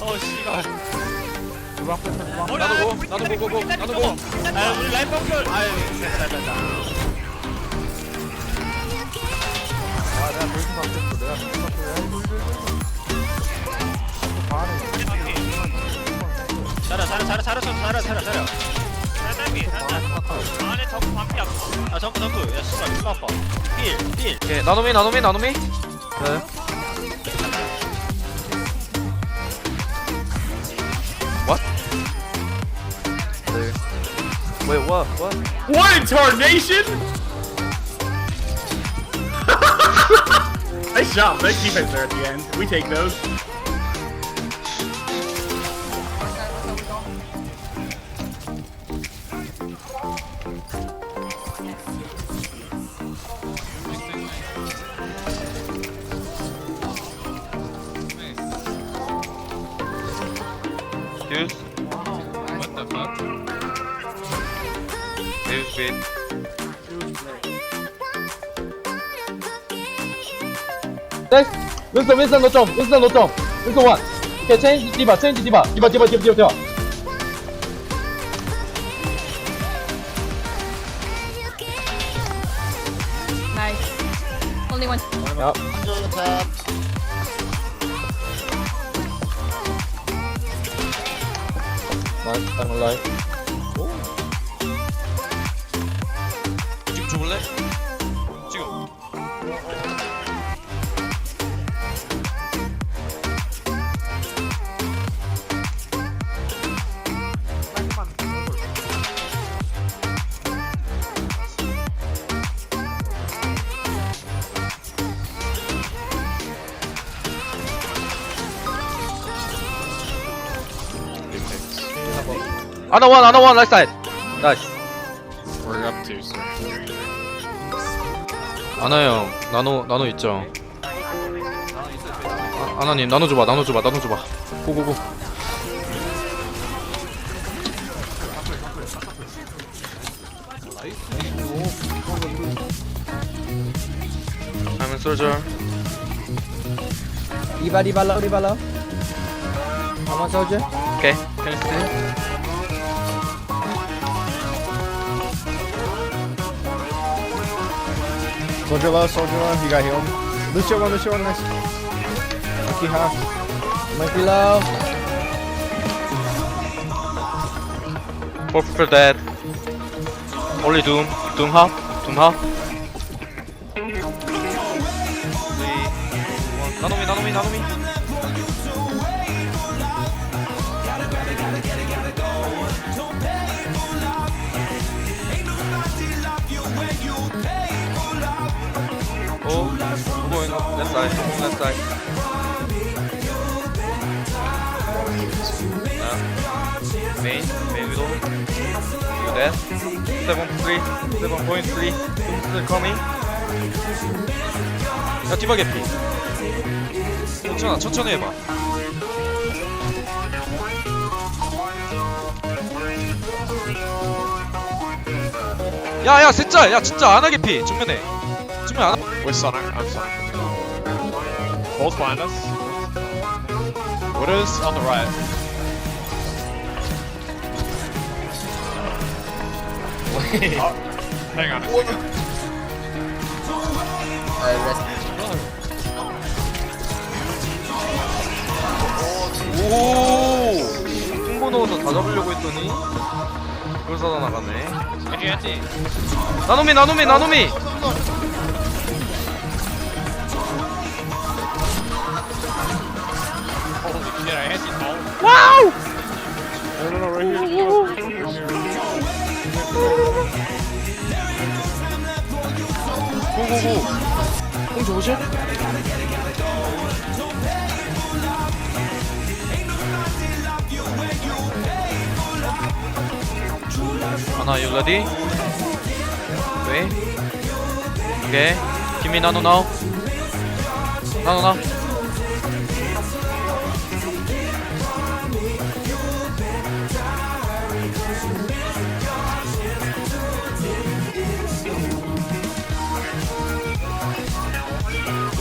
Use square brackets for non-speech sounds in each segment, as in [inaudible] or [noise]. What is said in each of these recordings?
어 씨발. 주방 뺐어 주방 나도 고 나도 고 고 고 나도 고. 아, 우리 라인 펑클. 아유 됐다 됐다 아 내가 돌진 바뀌었어. 내가 돌진 바뀌었어. 잘해 잘해 잘해 잘해 잘해 잘해 잘해. 살살피 살살 안에 적 반피 앞아 점프 점프 야 씨발 존나 아파 힐힐 오케이 나노미 나노미 나노미. 네 Wait what? What? What in tarnation? [laughs] nice job. Nice defense there at the end. We take those. Winston, Winston, no jump. Winston, no jump. Winston one. Okay, change Diva, change Diva. Diva, Diva, Diva, Diva, Diva. Nice. Only one. I'm alive. 지금 줘 볼래? 지금 Another one, another one, right side. Nice. We're up to sir 아나 형, 나노 나노 있죠. 아, 아나님 나노 줘봐, 나노 줘봐, 나노 줘봐. 고고고. Diva, low. I'm on soldier. Okay, can you stay? Soldier low, soldier low, you got healed. Lucio one, Lucio one, nice. Lucky half. Monkey low. Four people dead. Only Doom. Doom half. Doom half. Three, one. 나노미, Oh, I'm going left side, left side. Yeah. Main, main widow. You dead? 7.3, 7.3. Still coming. 야, 디바 개피. 천천히, 천천히 해봐. 야, 야, 셋짜! 야, 진짜 안하 개피! 정면에. 안 하... We're center I'm center Both behind us Widow's on the right Oh, hang on a second 오! 홍보 넣어서 다 잡으려고 했더니 그걸 사다 나가네. 해지 해지 나노미, 나노미, 나노미! Holy shit I 해지 어 와우! No no no right here Right here. 고고고. 홍 줘보실? 하나, you ready? Wait. Okay. Give me nano now. Nano now.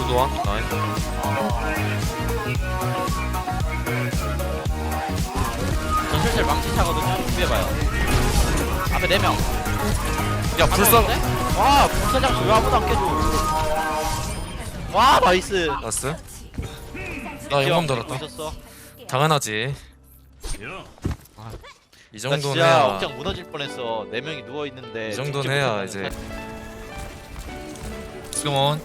Good one. Nice. 준비해봐요. 앞에 4명. 야 불사 와 불사장 왜 아무도 안 깨줘 와 나이스. 나스. 나 영감 달았다. 있었어. 당연하지. 이 나 정도는 진짜 해야 억장 무너질 뻔했어. 4명이 누워있는데 이 정도는 해야 이제. 사- 승원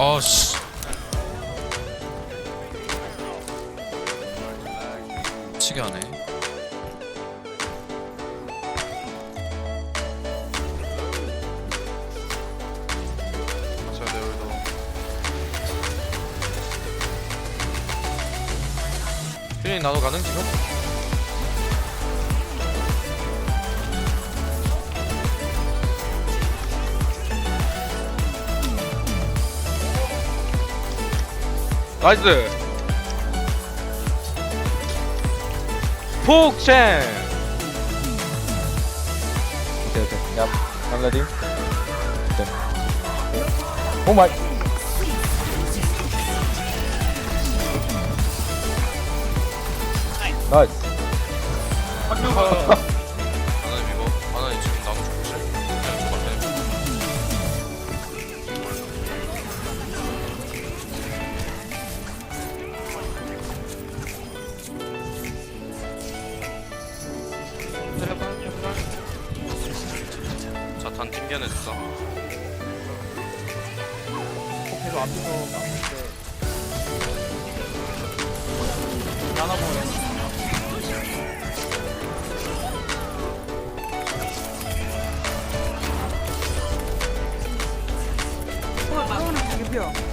아씨. 치게 하네. 휴닝 나도 가능 지금? 나이스 폭첸 Okay, okay. Yep. I'm ready. Oh. Nice. 하나님 자탄 튕겨냈어 아, 순간 하는 거 했지.